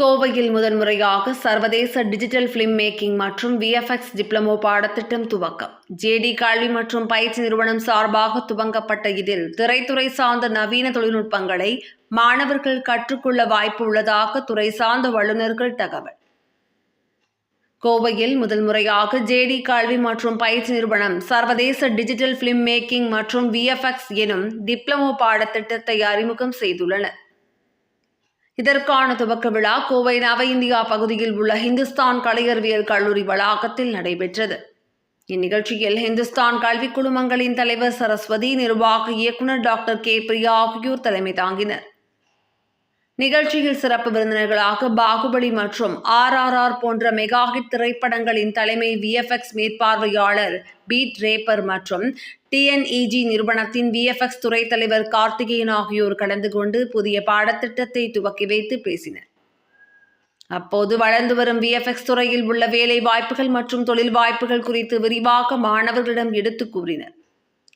கோவையில் முதன்முறையாக சர்வதேச டிஜிட்டல் ஃபிலிம் மேக்கிங் மற்றும் விஎஃப்எக்ஸ் டிப்ளமோ பாடத்திட்டம் துவக்கம். ஜேடி கல்வி மற்றும் பயிற்சி நிறுவனம் சார்பாக துவங்கப்பட்ட இதில் திரைத்துறை சார்ந்த நவீன தொழில்நுட்பங்களை மாணவர்கள் கற்றுக்கொள்ள வாய்ப்பு உள்ளதாக துறை சார்ந்த வல்லுநர்கள் தகவல். கோவையில் முதல் முறையாக ஜேடி கல்வி மற்றும் பயிற்சி நிறுவனம் சர்வதேச டிஜிட்டல் ஃபிலிம் மேக்கிங் மற்றும் விஎஃப்எக்ஸ் எனும் டிப்ளமோ பாடத்திட்டத்தை அறிமுகம் செய்துள்ளனர். இதற்கான துவக்க விழா கோவை நவ இந்தியா பகுதியில் உள்ள ஹிந்துஸ்தான் கலையறிவியல் கல்லூரி வளாகத்தில் நடைபெற்றது. இந்நிகழ்ச்சியில் ஹிந்துஸ்தான் கல்விக் குழுமங்களின் தலைவர் சரஸ்வதி நிர்வாக இயக்குநர் டாக்டர் கே. பிரியா ஆகியோர் தலைமை தாங்கினர். நிகழ்ச்சியில் சிறப்பு விருந்தினர்களாக பாகுபலி மற்றும் ஆர்ஆர்ஆர் போன்ற மெகா ஹிட் திரைப்படங்களின் தலைமை விஎஃப்எக்ஸ் மேற்பார்வையாளர் பீட் ரேப்பர் மற்றும் டிஎன்இஜி நிறுவனத்தின் விஎஃப்எக்ஸ் துறை தலைவர் கார்த்திகேயன் ஆகியோர் கலந்து கொண்டு புதிய பாடத்திட்டத்தை துவக்கி வைத்து பேசினர். அப்போது வளர்ந்து வரும் விஎஃப்எக்ஸ் துறையில் உள்ள வேலை வாய்ப்புகள் மற்றும் தொழில் வாய்ப்புகள் குறித்து விரிவாக மாணவர்களிடம் எடுத்துக் கூறினர்.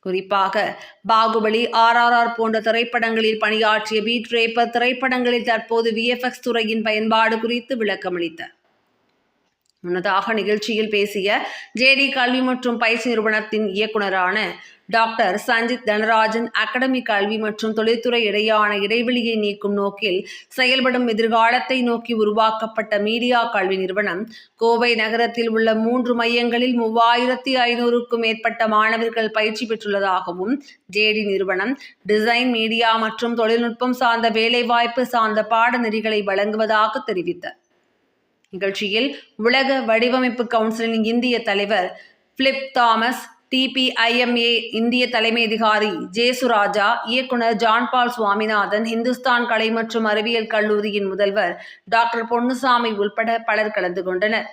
குறிப்பாக பாகுபலி ஆர்ஆர்ஆர் போன்ற திரைப்படங்களில் பணியாற்றிய பீட் ரேப்பர் திரைப்படங்களில் தற்போது விஎஃப்எக்ஸ் துறையின் பயன்பாடு குறித்து விளக்கமளித்தார். முன்னதாக நிகழ்ச்சியில் பேசிய ஜேடி கல்வி மற்றும் பயிற்சி நிறுவனத்தின் இயக்குநரான டாக்டர் சஞ்சித் தனராஜன் அகாடமி கல்வி மற்றும் தொழில்துறை இடையான இடைவெளியை நீக்கும் நோக்கில் செயல்படும் எதிர்காலத்தை நோக்கி உருவாக்கப்பட்ட மீடியா கல்வி நிறுவனம் கோவை நகரத்தில் உள்ள மூன்று மையங்களில் மூவாயிரத்தி ஐநூறுக்கும் மேற்பட்ட மாணவர்கள் பயிற்சி பெற்றுள்ளதாகவும் ஜேடி நிறுவனம் டிசைன் மீடியா மற்றும் தொழில்நுட்பம் சார்ந்த வேலைவாய்ப்பு சார்ந்த பாடநெறிகளை வழங்குவதாக தெரிவித்தார். நிகழ்ச்சியில் உலக வடிவமைப்பு கவுன்சிலின் இந்திய தலைவர் பிலிப் தாமஸ் டிபிஐஎம்ஏ இந்திய தலைமை அதிகாரி ஜேசுராஜா இயக்குனர் ஜான்பால் சுவாமிநாதன் இந்துஸ்தான் கலை மற்றும் அறிவியல் கல்லூரியின் முதல்வர் டாக்டர் பொன்னுசாமி உள்பட பலர் கலந்து கொண்டனர்.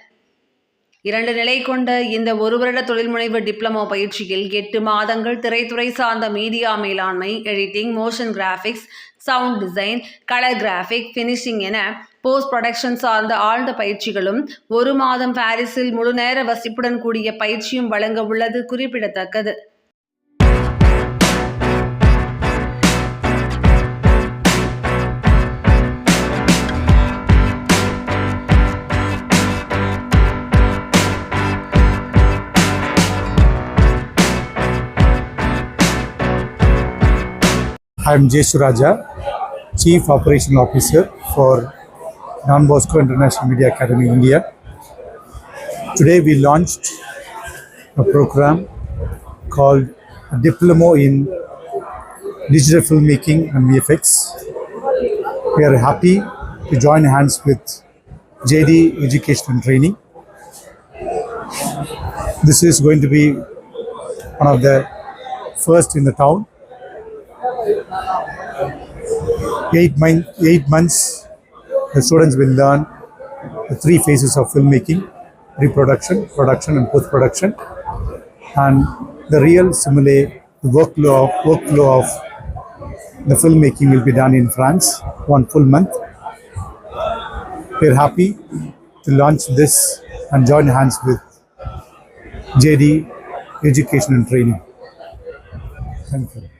இரண்டு நிலை கொண்ட இந்த ஒரு வருட தொழில்முனைவு டிப்ளமோ பயிற்சியில் எட்டு மாதங்கள் திரைத்துறை சார்ந்த மீடியா மேலாண்மை editing motion graphics sound design colour graphic finishing என போஸ்ட் ப்ரொடக்ஷன் சார்ந்த ஆழ்ந்த பயிற்சிகளும் ஒரு மாதம் பாரிஸில் முழு நேர வசிப்புடன் கூடிய பயிற்சியும் வழங்க உள்ளது குறிப்பிடத்தக்கது. I'm Jay Suraja, Chief Operation Officer for Don Bosco International Media Academy India. Today we launched a program called Diploma in Digital Filmmaking and VFX. We are happy to join hands with JD Education and Training. This is going to be one of the first in the town eight, eight months, the students will learn the three phases of filmmaking pre-production, production, and post-production. And the real simulate the workflow of, workflow of the filmmaking will be done in France one full month. We're happy to launch this and join hands with JD Education and Training. Thank you.